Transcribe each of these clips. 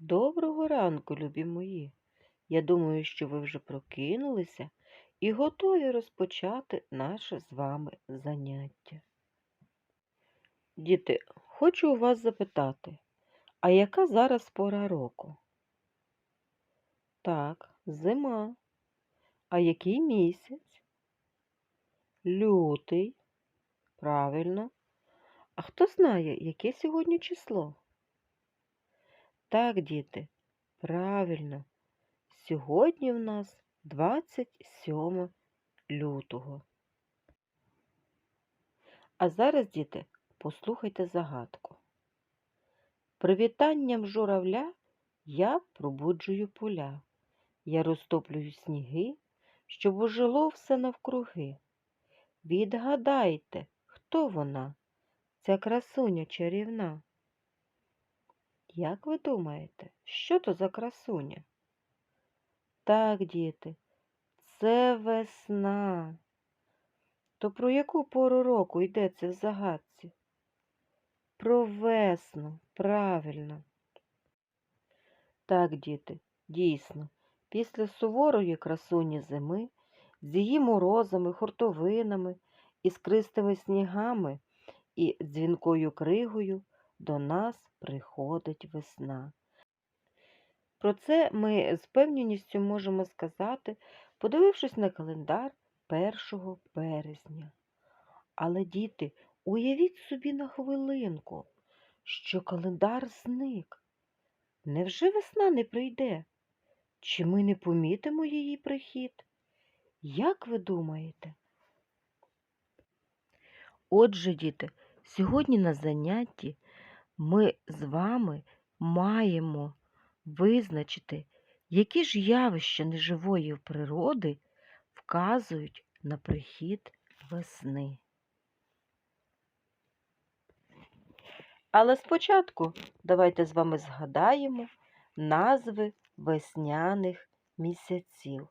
Доброго ранку, любі мої. Я думаю, що ви вже прокинулися і готові розпочати наше з вами заняття. Діти, хочу у вас запитати, а яка зараз пора року? Так, зима. А який місяць? Лютий. Правильно. А хто знає, яке сьогодні число? Так, діти, правильно. Сьогодні в нас 27 лютого. А зараз, діти, послухайте загадку. Привітанням журавля я пробуджую поля. Я розтоплюю сніги, щоб ожило все навкруги. Відгадайте, хто вона, ця красуня чарівна? Як ви думаєте, що то за красуня? Так, діти, це весна. То про яку пору року йдеться в загадці? Про весну, правильно. Так, діти, дійсно, після суворої красуні зими, з її морозами, хуртовинами, іскристими снігами і дзвінкою кригою до нас приходить весна. Про це ми з певністю можемо сказати, подивившись на календар 1 березня. Але, діти, уявіть собі на хвилинку, що календар зник. Невже весна не прийде? Чи ми не помітимо її прихід? Як ви думаєте? Отже, діти, сьогодні на занятті ми з вами маємо визначити, які ж явища неживої природи вказують на прихід весни. Але спочатку давайте з вами згадаємо назви весняних місяців.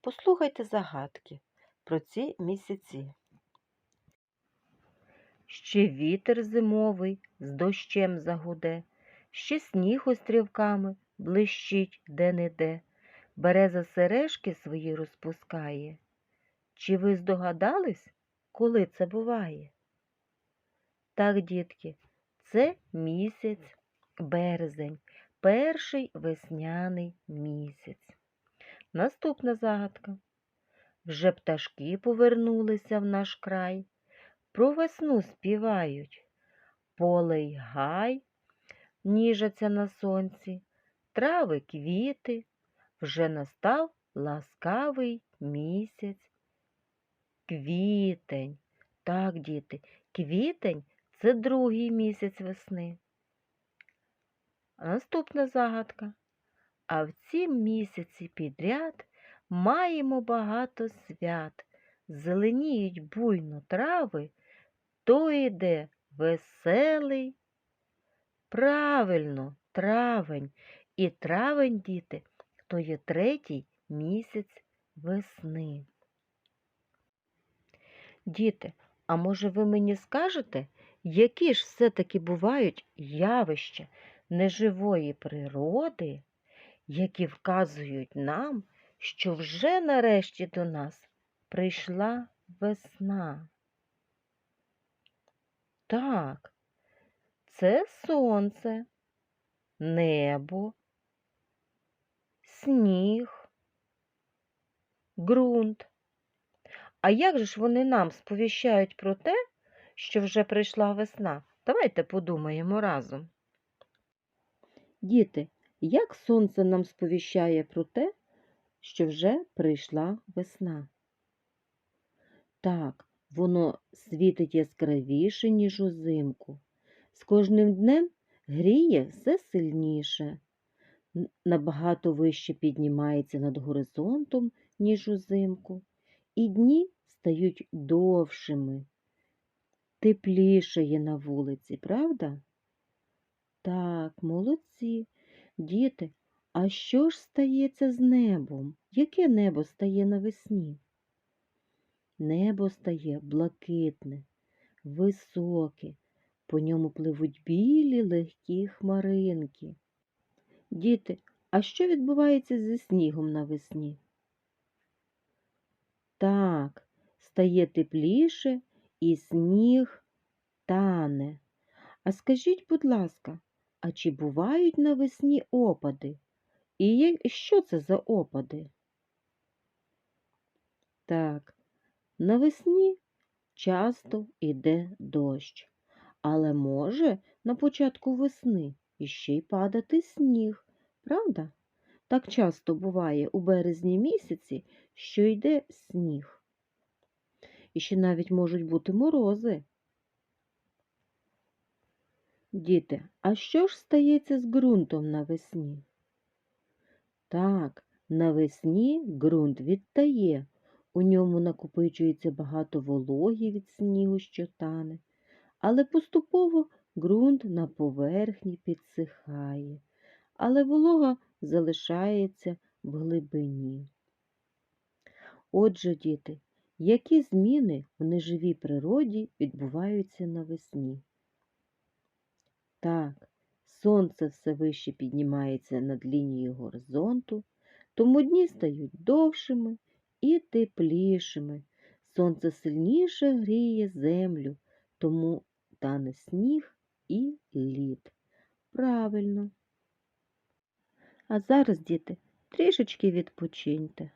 Послухайте загадки про ці місяці. Ще вітер зимовий з дощем загуде, ще сніг острівками блищить де-не-де, береза сережки свої розпускає. Чи ви здогадались, коли це буває? Так, дітки, це місяць березень, перший весняний місяць. Наступна загадка. Вже пташки повернулися в наш край, про весну співають. Поле й гай ніжаться на сонці, трави квіти, вже настав ласкавий місяць. Квітень. Так, діти, квітень це другий місяць весни. Наступна загадка. А в ці місяці підряд маємо багато свят, зеленіють буйно трави, то йде веселий. Правильно, травень. І травень, діти, то є третій місяць весни. Діти, а може ви мені скажете, які ж все-таки бувають явища неживої природи, які вказують нам, що вже нарешті до нас прийшла весна? Так, це сонце, небо, сніг, ґрунт. А як же ж вони нам сповіщають про те, що вже прийшла весна? Давайте подумаємо разом. Діти, як сонце нам сповіщає про те, що вже прийшла весна? Так, воно світить яскравіше, ніж узимку. З кожним днем гріє все сильніше, набагато вище піднімається над горизонтом, ніж узимку, і дні стають довшими, теплішає на вулиці, правда? Так, молодці, діти, а що ж стається з небом? Яке небо стає навесні? Небо стає блакитне, високе, по ньому пливуть білі легкі хмаринки. Діти, а що відбувається зі снігом навесні? Так, стає тепліше і сніг тане. А скажіть, будь ласка, а чи бувають навесні опади? І що це за опади? Так, навесні часто йде дощ, але може на початку весни іще й падати сніг, правда? Так часто буває у березні місяці, що йде сніг. І ще навіть можуть бути морози. Діти, а що ж стається з ґрунтом навесні? Так, навесні ґрунт відтає, у ньому накопичується багато вологі від снігу, що тане, але поступово ґрунт на поверхні підсихає, але волога залишається в глибині. Отже, діти, які зміни в неживій природі відбуваються навесні? Так, сонце все вище піднімається над лінією горизонту, тому дні стають довшими і теплішими. Сонце сильніше гріє землю, тому тане сніг і лід. Правильно. А зараз, діти, трішечки відпочиньте.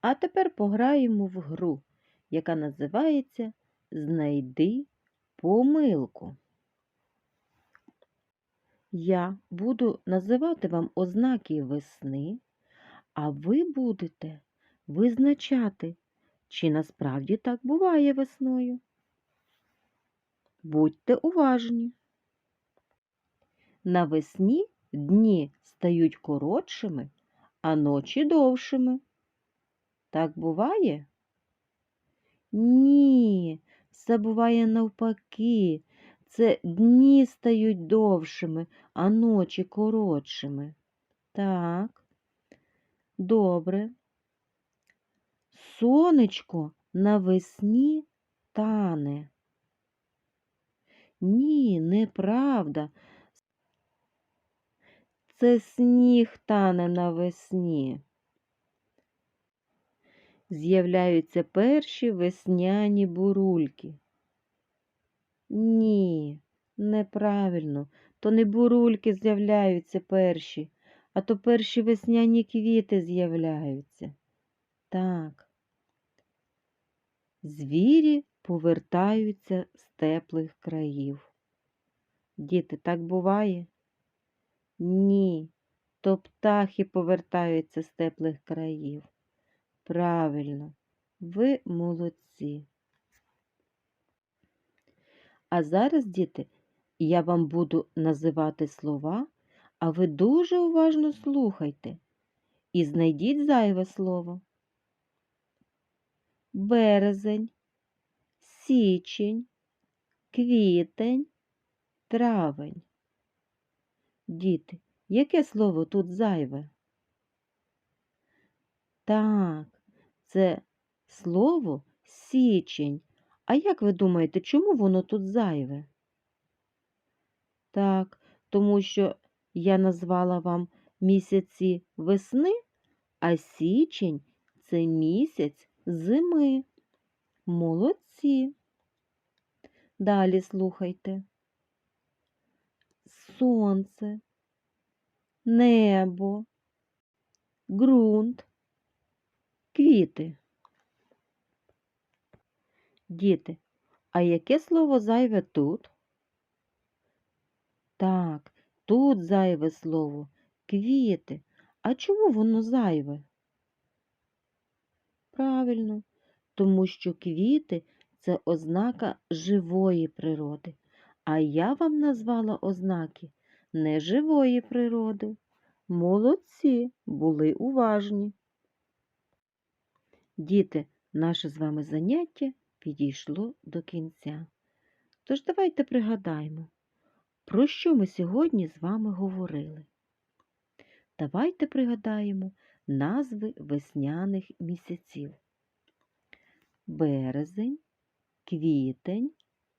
А тепер пограємо в гру, яка називається Знайди помилку. Я буду називати вам ознаки весни, а ви будете визначати, чи насправді так буває весною. Будьте уважні. Навесні дні стають коротшими, а ночі довшими. Так буває? Ні, все буває навпаки. Це дні стають довшими, а ночі коротшими. Так. Добре. Сонечко навесні тане. Ні, неправда. Це сніг тане навесні. З'являються перші весняні бурульки. Ні, неправильно. То не бурульки з'являються перші, а то перші весняні квіти з'являються. Так. Звірі повертаються з теплих країв. Діти, так буває? Ні, то птахи повертаються з теплих країв. Правильно, ви молодці. А зараз, діти, я вам буду називати слова, а ви дуже уважно слухайте і знайдіть зайве слово. Березень, січень, квітень, травень. Діти, яке слово тут зайве? Так, це слово січень. А як ви думаєте, чому воно тут зайве? Так, тому що я назвала вам місяці весни, а січень це місяць зими. Молодці. Далі слухайте. Сонце, небо, ґрунт, квіти. Діти, а яке слово зайве тут? Так, тут зайве слово квіти. А чому воно зайве? Правильно, тому що квіти це ознака живої природи, а я вам назвала ознаки неживої природи. Молодці, були уважні. Діти, наше з вами заняття підійшло до кінця. Тож давайте пригадаємо, про що ми сьогодні з вами говорили. Давайте пригадаємо назви весняних місяців. Березень, квітень,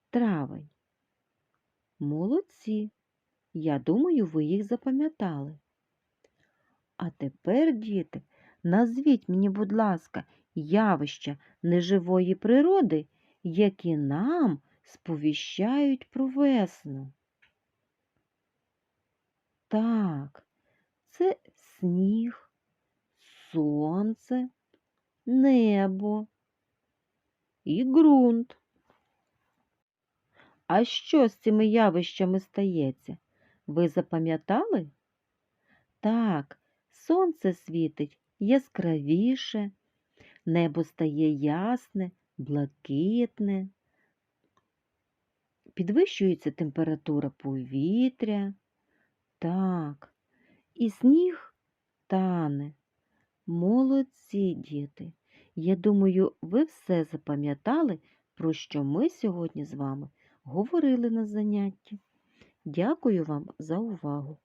травень. Молодці. Я думаю, ви їх запам'ятали. А тепер, діти, назвіть мені, будь ласка, явища неживої природи, які нам сповіщають про весну. Так, це сніг, сонце, небо і ґрунт. А що з цими явищами стається? Ви запам'ятали? Так, сонце світить яскравіше, небо стає ясне, блакитне, підвищується температура повітря. Так, і сніг тане. Молодці, діти. Я думаю, ви все запам'ятали, про що ми сьогодні з вами говорили на занятті. Дякую вам за увагу.